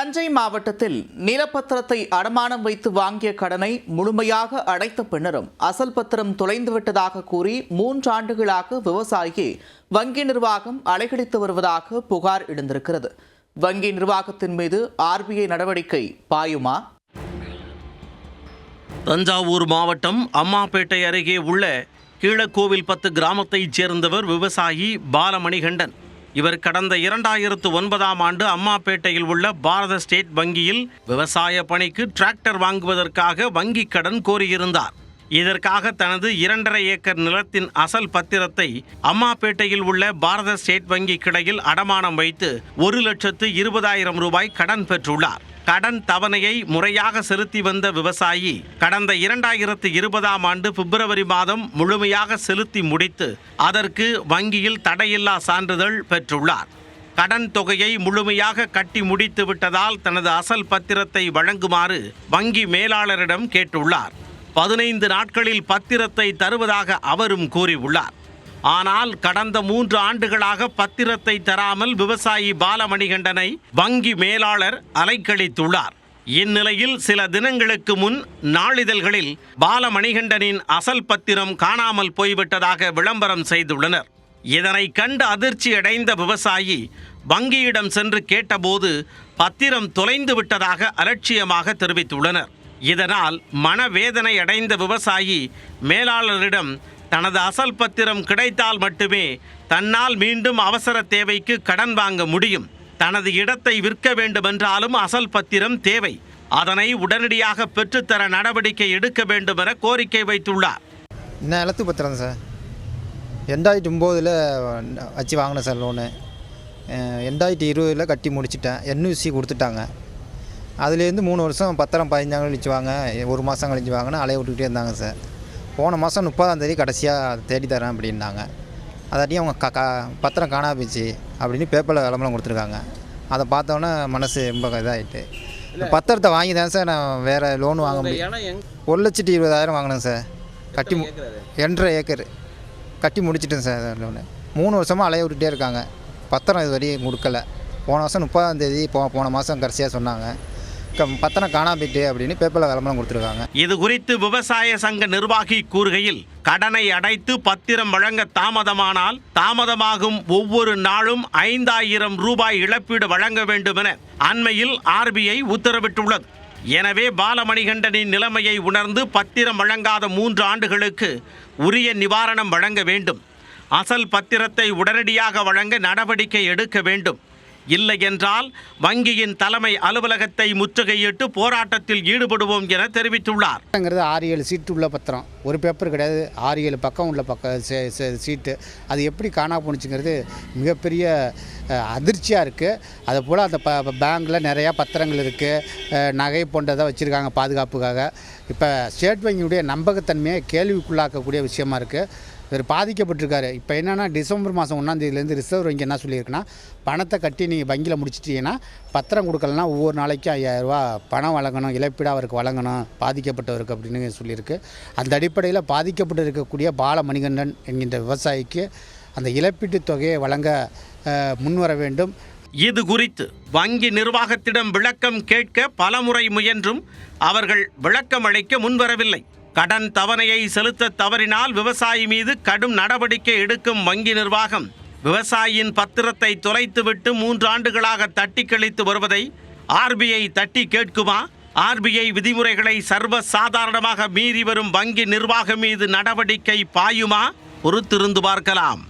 தஞ்சை மாவட்டத்தில் நிலப்பத்திரத்தை அடமானம் வைத்து வாங்கிய கடனை முழுமையாக அடைத்த பின்னரும் அசல் பத்திரம் தொலைந்துவிட்டதாக கூறி மூன்றாண்டுகளாக விவசாயி வங்கி நிர்வாகம் அலைகழித்து வருவதாக புகார் எழுந்திருக்கிறது. வங்கி நிர்வாகத்தின் மீது ஆர்பிஐ நடவடிக்கை பாயுமா? தஞ்சாவூர் மாவட்டம் அம்மாப்பேட்டை அருகே உள்ள கீழக்கோவில் பத்து கிராமத்தைச் சேர்ந்தவர் விவசாயி பாலமணிகண்டன். இவர் கடந்த இரண்டாயிரத்து ஒன்பதாம் ஆண்டு அம்மாப்பேட்டையில் உள்ள பாரத ஸ்டேட் வங்கியில் விவசாய பணிக்கு டிராக்டர் வாங்குவதற்காக வங்கி கடன் கோரியிருந்தார். இதற்காக தனது இரண்டரை ஏக்கர் நிலத்தின் அசல் பத்திரத்தை அம்மாப்பேட்டையில் உள்ள பாரத ஸ்டேட் வங்கி கிளையில் அடமானம் வைத்து ஒரு லட்சத்து இருபதாயிரம் ரூபாய் கடன் பெற்றுள்ளார். கடன் தவணையை முறையாக செலுத்தி வந்த விவசாயி கடந்த இரண்டாயிரத்து இருபதாம் ஆண்டு பிப்ரவரி மாதம் முழுமையாக செலுத்தி முடித்து அதற்கு வங்கியில் தடையில்லா சான்றிதழ் பெற்றுள்ளார். கடன் தொகையை முழுமையாக கட்டி முடித்து விட்டதால் தனது அசல் பத்திரத்தை வழங்குமாறு வங்கி மேலாளரிடம் கேட்டுள்ளார். பதினைந்து நாட்களில் பத்திரத்தை தருவதாக அவரும் கூறியுள்ளார். ஆனால் கடந்த மூன்று ஆண்டுகளாக பத்திரத்தை தராமல் விவசாயி பாலமணிகண்டனை வங்கி மேலாளர் அலைக்கழித்துள்ளார். இந்நிலையில் சில தினங்களுக்கு முன் நாளிதழ்களில் பாலமணிகண்டனின் அசல் பத்திரம் காணாமல் போய்விட்டதாக விளம்பரம் செய்துள்ளனர். இதனை கண்டு அதிர்ச்சி அடைந்த விவசாயி வங்கியிடம் சென்று கேட்டபோது பத்திரம் தொலைந்து விட்டதாக அலட்சியமாக தெரிவித்துள்ளனர். இதனால் மனவேதனை அடைந்த விவசாயி மேலாளரிடம் தனது அசல் பத்திரம் கிடைத்தால் மட்டுமே தன்னால் மீண்டும் அவசர தேவைக்கு கடன் வாங்க முடியும். தனது இடத்தை விற்க வேண்டுமென்றாலும் அசல் பத்திரம் தேவை. அதனை உடனடியாக பெற்றுத்தர நடவடிக்கை எடுக்க வேண்டும் என கோரிக்கை வைத்துள்ளார். இன்னும் நிலத்து பத்திரம் சார்? ரெண்டாயிரத்தி ஒம்போதில் வச்சு வாங்கினேன் சார் லோனு. ரெண்டாயிரத்தி இருபதில் கட்டி முடிச்சிட்டேன். என்யூசி கொடுத்துட்டாங்க. அதுலேருந்து மூணு வருஷம் பத்திரம் பதினஞ்சாங்க கழிச்சு வாங்க ஒரு மாதம் கழிச்சு வாங்கினா அலைய விட்டுக்கிட்டே இருந்தாங்க சார். போன மாதம் முப்பதாம் தேதி கடைசியாக தேடி தரேன் அப்படின்னாங்க. அதாட்டி அவங்க க க பத்திரம் காணா போச்சு அப்படின்னு பேப்பரில் விளம்பரம் கொடுத்துருக்காங்க. அதை பார்த்தோன்னே மனசு ரொம்ப இதாகிட்டு பத்திரத்தை வாங்கி தான் சார் நான் வேறு லோன் வாங்க முடியும். ஒரு லட்சத்தி இருபதாயிரம் வாங்கினேன் சார். கட்டி மு ரெண்டரை ஏக்கர். கட்டி முடிச்சிட்டேன் சார் லோனு மூணு வருஷமாக அலைய விட்டுட்டே இருக்காங்க. பத்திரம் இது வரையும் கொடுக்கல. போன வருஷம் முப்பதாம் தேதி போ போன மாதம் கடைசியாக சொன்னாங்க. பத்தனை காணா போயிட்டு அப்படின்னு பேப்பரில் விளம்பரம் கொடுத்துருக்காங்க. இது குறித்து விவசாய சங்க நிர்வாகி கூறுகையில் கடனை அடைத்து பத்திரம் வழங்க தாமதமானால் தாமதமாகும் ஒவ்வொரு நாளும் ஐந்தாயிரம் ரூபாய் இழப்பீடு வழங்க வேண்டும் என அண்மையில் ஆர்பிஐ உத்தரவிட்டுள்ளது. எனவே பாலமணிகண்டனின் நிலைமையை உணர்ந்து பத்திரம் வழங்காத மூன்று ஆண்டுகளுக்கு உரிய நிவாரணம் வழங்க வேண்டும். அசல் பத்திரத்தை உடனடியாக வழங்க நடவடிக்கை எடுக்க வேண்டும். இல்லை என்றால் வங்கியின் தலைமை அலுவலகத்தை முற்றுகையிட்டு போராட்டத்தில் ஈடுபடுவோம் என தெரிவித்துள்ளார். ஆறு ஏழு சீட்டு உள்ள பத்திரம். ஒரு பேப்பர் கிடையாது ஆறு ஏழு பக்கம் உள்ள பக்க சே- சே- சீட்டு அது எப்படி காணா போணுச்சுங்கிறது மிகப்பெரிய அதிர்ச்சியாக இருக்குது அதை போல் அந்த ப பேங்கில் நிறையா பத்திரங்கள் இருக்குது நகை போன்றதை வச்சுருக்காங்க பாதுகாப்புக்காக. இப்போ ஸ்டேட் வங்கியுடைய நம்பகத்தன்மையை கேள்விக்குள்ளாக்கக்கூடிய விஷயமா இருக்குது இவர் பாதிக்கப்பட்டிருக்காரு. இப்போ என்னென்னா டிசம்பர் மாதம் ஒன்றாந்தேதியிலேருந்து ரிசர்வ் வங்கி என்ன சொல்லியிருக்குன்னா பணத்தை கட்டி நீங்கள் வங்கியில் முடிச்சிட்டீங்கன்னா பத்திரம் கொடுக்கலனா ஒவ்வொரு நாளைக்கும் ஐயாயிரரூபா பணம் வழங்கணும் இழப்பீடாக அவருக்கு வழங்கணும் பாதிக்கப்பட்டவருக்கு அப்படின்னு சொல்லியிருக்கு. அந்த அடிப்படையில் பாதிக்கப்பட்டு இருக்கக்கூடிய பாலமணிகண்டன் என்கின்ற விவசாயிக்கு அந்த இழப்பீட்டுத் தொகையை வழங்க முன்வர வேண்டும். இது குறித்து வங்கி நிர்வாகத்திடம் விளக்கம் கேட்க பலமுறை முயன்றும் அவர்கள் விளக்கம் அளிக்க முன்வரவில்லை. கடன் தவணையை செலுத்த தவறினால் விவசாயி மீது கடும் நடவடிக்கை எடுக்கும் வங்கி நிர்வாகம் விவசாயியின் பத்திரத்தை தொலைத்துவிட்டு மூன்று ஆண்டுகளாக தட்டி கழித்து வருவதை ஆர்பிஐ தட்டி கேட்குமா? ஆர்பிஐ விதிமுறைகளை சர்வ சாதாரணமாக மீறி வரும் வங்கி நிர்வாகம் மீது நடவடிக்கை பாயுமா? பொறுத்திருந்து பார்க்கலாம்.